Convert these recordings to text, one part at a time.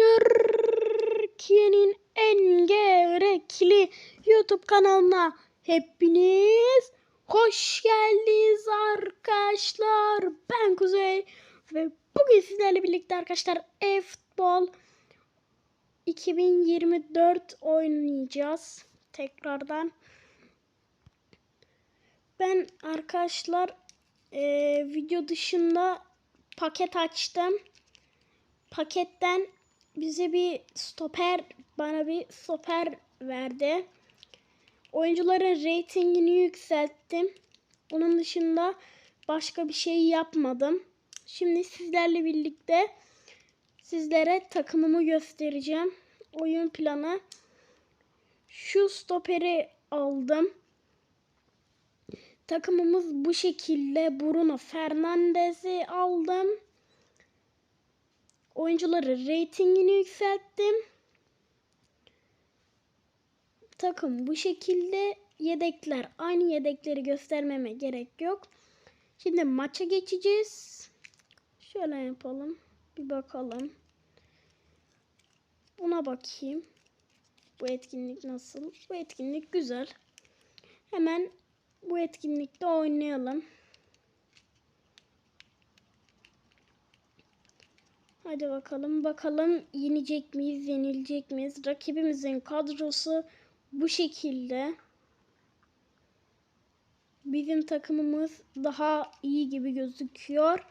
Türkiye'nin en gerekli YouTube kanalına hepiniz hoş geldiniz arkadaşlar. Ben Kuzey ve bugün sizlerle birlikte arkadaşlar e-futbol 2024 oynayacağız tekrardan. Ben arkadaşlar e, video dışında paket açtım. Paketten bize bir stoper, bana bir stoper verdi. Oyuncuların reytingini yükselttim. Onun dışında başka bir şey yapmadım. Şimdi sizlerle birlikte sizlere takımımı göstereceğim. Oyun planı. Şu stoperi aldım. Takımımız bu şekilde. Bruno Fernandes'i aldım. Oyuncuları reytingini yükselttim. Takım bu şekilde. Yedekler aynı yedekleri göstermeme gerek yok. Şimdi maça geçeceğiz. Şöyle yapalım. Bir bakalım. Buna bakayım. Bu etkinlik nasıl? Bu etkinlik güzel. Hemen bu etkinlikte oynayalım. Hadi bakalım bakalım yenecek miyiz, yenilecek miyiz? Rakibimizin kadrosu bu şekilde. Bizim takımımız daha iyi gibi gözüküyor.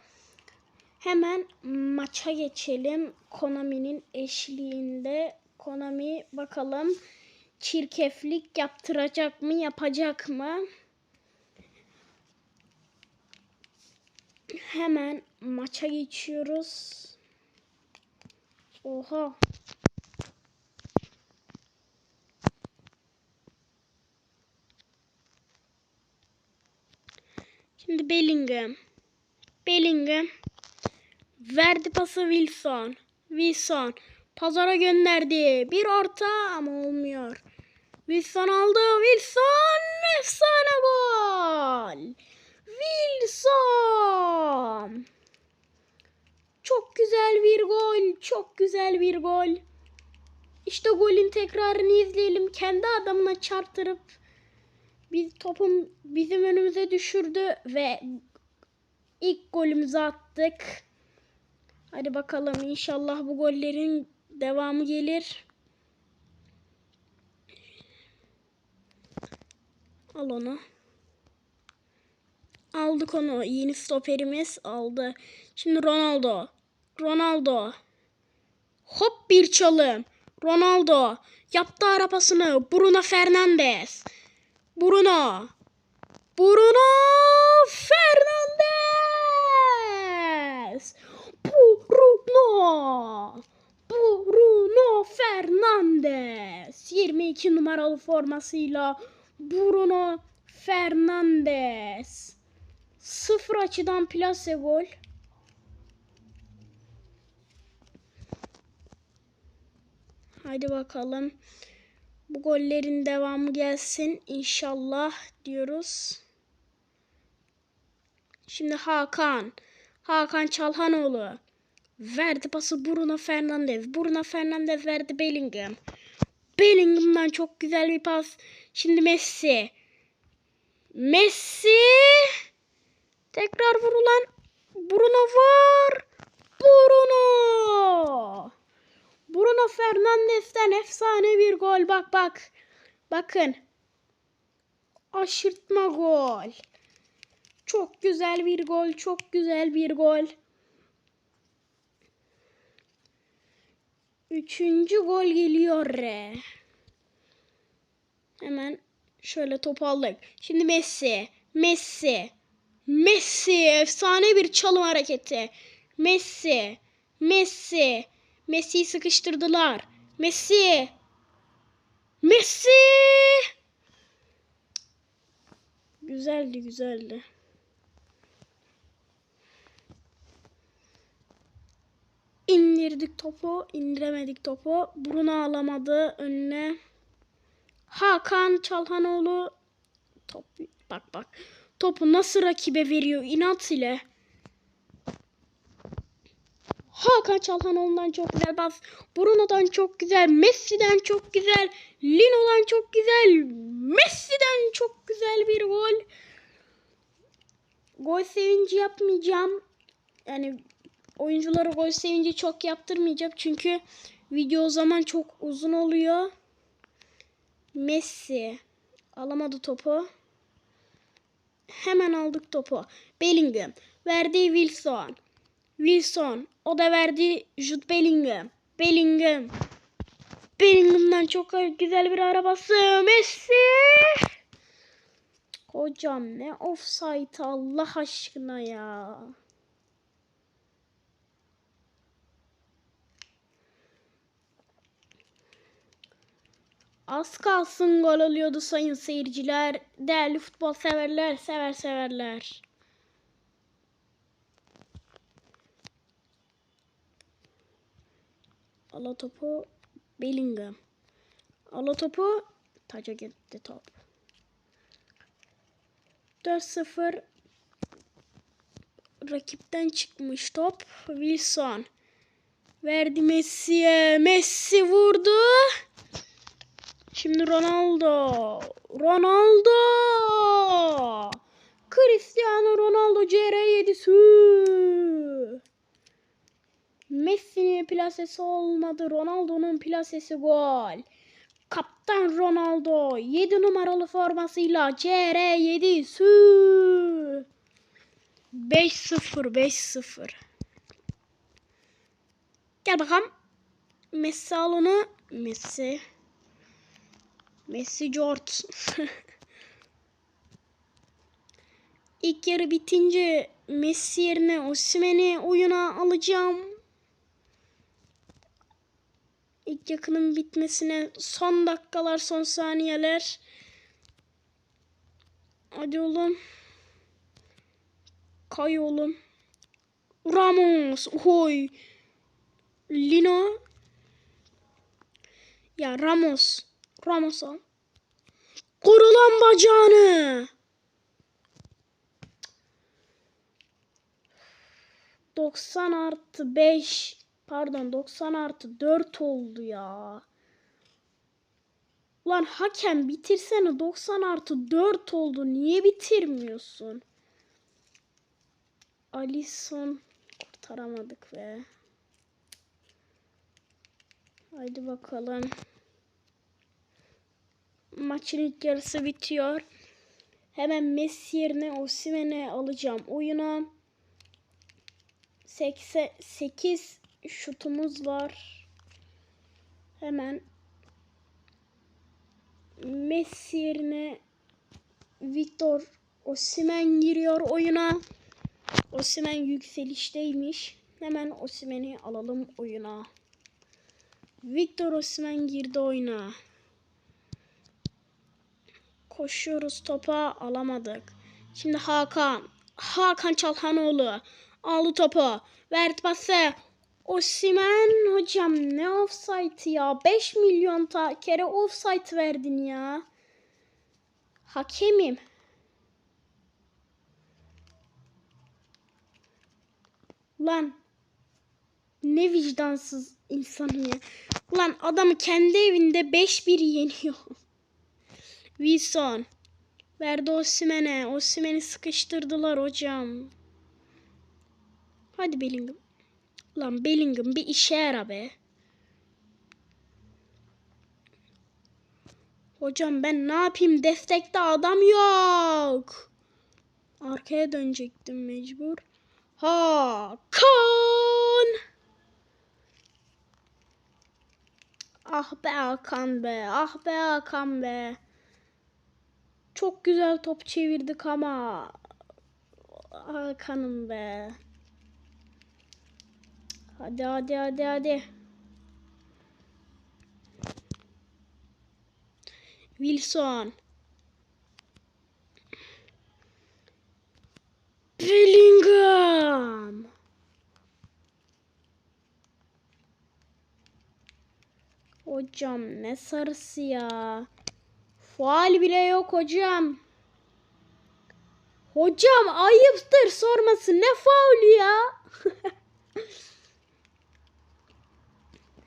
Hemen maça geçelim. Konami'nin eşliğinde. Konami bakalım çirkeflik yaptıracak mı, yapacak mı? Hemen maça geçiyoruz. Oha. Şimdi Bellingham. Bellingham. Verdi pası Wilson. Wilson. Pazara gönderdi. Bir orta ama olmuyor. Wilson aldı. Wilson. Efsane gol. Wilson. Çok güzel bir gol. Çok güzel bir gol. İşte golün tekrarını izleyelim. Kendi adamına çarptırıp biz topun bizim önümüze düşürdü ve ilk golümüzü attık. Hadi bakalım inşallah bu gollerin devamı gelir. Al onu. Aldık onu. Yeni stoperimiz aldı. Şimdi Ronaldo. Ronaldo. Hop bir çalım. Ronaldo. Yaptı arabasını. Bruno Fernandes. Bruno. Bruno Fernandes. Bruno. Bruno Fernandes. 22 numaralı formasıyla Bruno Fernandes. Sıfır açıdan plase gol. Haydi bakalım. Bu gollerin devamı gelsin inşallah diyoruz. Şimdi Hakan. Hakan Çalhanoğlu. Verdi pası Bruno Fernandes. Bruno Fernandes verdi Bellingham. Bellingham'dan çok güzel bir pas. Şimdi Messi. Messi. Tekrar vurulan. Bruno var. Bruno. Bruno Fernandes'ten efsane bir gol. Bak bak. Bakın. Aşırtma gol. Çok güzel bir gol. Çok güzel bir gol. Üçüncü gol geliyor. Hemen şöyle topu aldık. Şimdi Messi. Messi. Messi. Efsane bir çalım hareketi. Messi. Messi. Messi'yi sıkıştırdılar. Messi. Messi. Güzeldi güzeldi. İndirdik topu. indiremedik topu. Bruno alamadı önüne. Hakan Çalhanoğlu. Top, bak bak. Topu nasıl rakibe veriyor inat ile. Hakan Çalhanoğlu'ndan çok güzel pas. Bruno'dan çok güzel. Messi'den çok güzel. Lino'dan çok güzel. Messi'den çok güzel bir gol. Gol sevinci yapmayacağım. Yani oyunculara gol sevinci çok yaptırmayacağım. Çünkü video o zaman çok uzun oluyor. Messi alamadı topu. Hemen aldık topu. Bellingham verdi Wilson. Wilson o da verdi Jude Bellingham. Bellingham. Bellingham'dan çok güzel bir arabası. Messi. Hocam ne offside Allah aşkına ya. Az kalsın gol oluyordu sayın seyirciler. Değerli futbol severler, sever severler. Ala topu Bellingham. Ala topu taca gitti top. 4-0 rakipten çıkmış top. Wilson. Verdi Messi'ye. Messi vurdu. Şimdi Ronaldo. Ronaldo. Cristiano Ronaldo CR7 sü. Messi'nin plasesi olmadı. Ronaldo'nun plasesi gol. Kaptan Ronaldo 7 numaralı formasıyla CR7 sü. 5-0 5-0. Gel bakalım. Messi al onu. Messi. Messi George. İlk yarı bitince Messi yerine Osimhen'i oyuna alacağım. İlk yakının bitmesine son dakikalar, son saniyeler. Hadi oğlum. Kay oğlum. Ramos. Oy. Lino. Ya Ramos. Ramos al. Korulan bacağını. Doksan artı beş. Pardon 90 artı 4 oldu ya. Ulan hakem bitirsene 90 artı 4 oldu. Niye bitirmiyorsun? Alisson kurtaramadık ve. Haydi bakalım. Maçın ilk yarısı bitiyor. Hemen Messi yerine Osimhen'i alacağım oyuna. 8 şutumuz var. Hemen Messi yerine Victor Osimhen giriyor oyuna. Osimhen yükselişteymiş. Hemen Osimhen'i alalım oyuna. Victor Osimhen girdi oyuna. Koşuyoruz topa alamadık. Şimdi Hakan. Hakan Çalhanoğlu. Aldı topu. Verdi pası. Osimen hocam ne offside ya. 5 milyon ta kere offside verdin ya. Hakemim. Lan ne vicdansız insan ya. Ulan adamı kendi evinde 5-1 yeniyor. Wilson. Verdi Osimhen'e. Osimhen'i sıkıştırdılar hocam. Hadi Bellingham. Lan Bellingham bir işe yara be. Hocam ben ne yapayım? Destekte adam yok. Arkaya dönecektim mecbur. Hakan. Ah be Hakan be. Ah be Hakan be. Çok güzel top çevirdik ama. Hakan'ım be. Hadi hadi hadi hadi. Wilson. Bellingham. Hocam ne sarısı ya. Faal bile yok hocam. Hocam ayıptır sorması ne faul ya.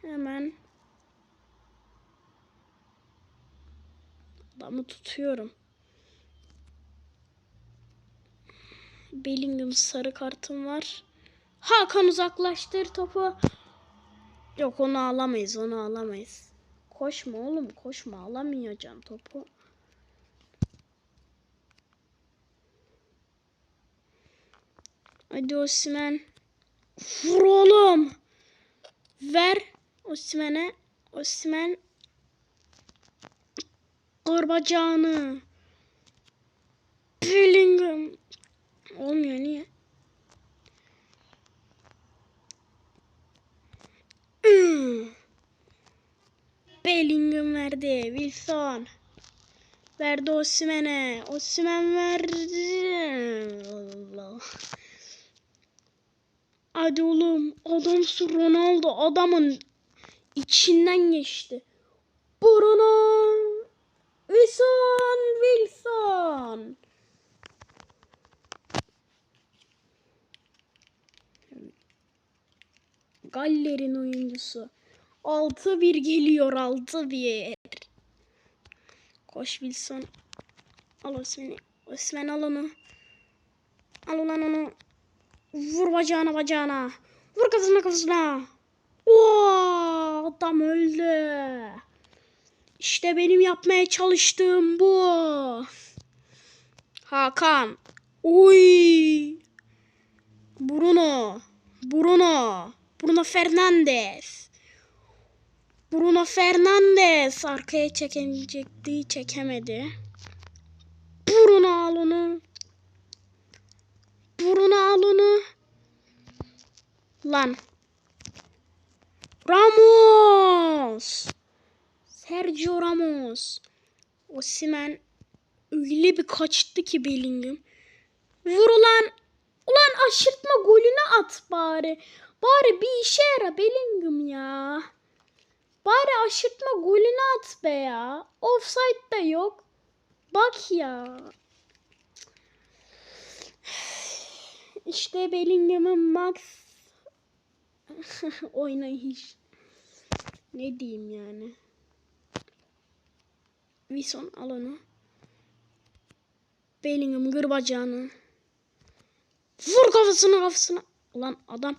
Hemen adamı tutuyorum. Bellingham sarı kartım var. Hakan uzaklaştır topu. Yok onu alamayız onu alamayız. Koşma oğlum koşma alamayacaksın topu. Hadi Osman. Vur oğlum. Ver Osman'e. Osman. Kır bacağını. Bellingham. Olmuyor niye? Hmm. Bellingham verdi. Wilson. Verdi Osimhen'e. Osimhen verdi. Allah. Hadi oğlum. Adamsın Ronaldo. Adamın içinden geçti. Bruno. Wilson. Wilson. Galler'in oyuncusu. 6-1 geliyor 6-1. Koş Wilson. Al Osman'ı. Osman al onu. Al ulan onu. Vur bacağına bacağına. Vur kafasına kafasına. Oo, adam öldü. İşte benim yapmaya çalıştığım bu. Hakan. Uy. Bruno. Bruno. Bruno Fernandes. Bruno Fernandes arkaya çekecekti, çekemedi. Bruno al onu. Bruno al onu. Lan. Ramos. Sergio Ramos. Osimhen öyle bir kaçtı ki Bellingham. Vur ulan. Aşırtma golünü at bari. Bari bir işe yara Bellingham ya. Bari aşırtma golünü at be ya. Offside da yok. Bak ya. İşte Bellingham'ın max oynayış. Ne diyeyim yani. Wilson al onu. Bellingham gır bacağını. Vur kafasına kafasına. Ulan adam.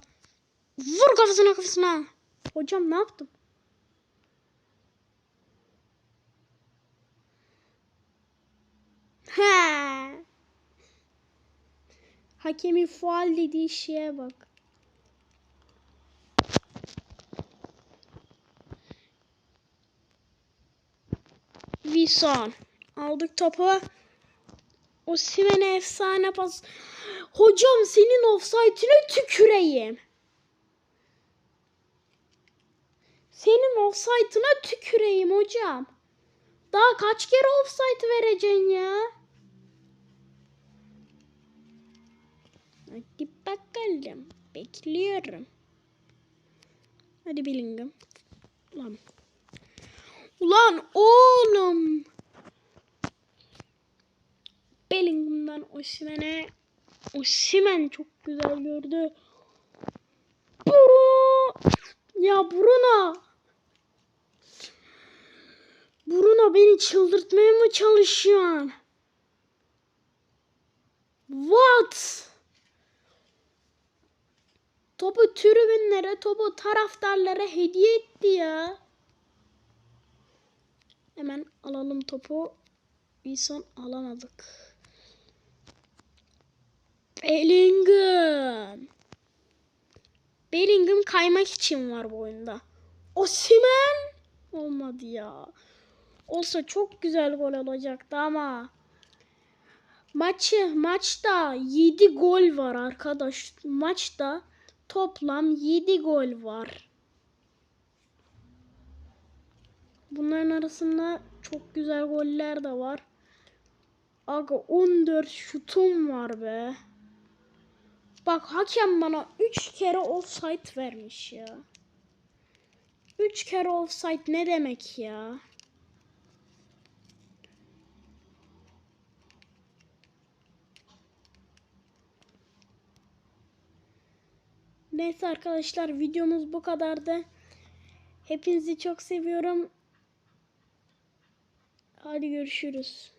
Vur kafasına kafasına. Hocam ne yaptım? He. Hakemin faal dediği şeye bak. Wilson. Aldık topu. O Simen'e efsane pas. Hocam senin offside'ine tüküreyim. Senin offside'ına tüküreyim hocam. Daha kaç kere offside vereceksin ya? Hadi bakalım. Bekliyorum. Hadi Bellingham. Ulan. Ulan oğlum. Bellingham'dan Osimhen'e. Osimhen çok güzel gördü. Bruno. Ya Bruno. Bruno beni çıldırtmaya mı çalışıyorsun? What? Topu tribünlere, topu taraftarlara hediye etti ya. Hemen alalım topu. Wilson alamadık. Bellingham. Bellingham kaymak için var bu oyunda. Osimhen olmadı ya. Olsa çok güzel gol olacaktı ama maçı maçta 7 gol var arkadaş. Maçta toplam 7 gol var. Bunların arasında çok güzel goller de var. Aga 14 şutum var be. Bak hakem bana 3 kere offside vermiş ya. 3 kere offside ne demek ya? Neyse arkadaşlar videomuz bu kadardı. Hepinizi çok seviyorum. Hadi görüşürüz.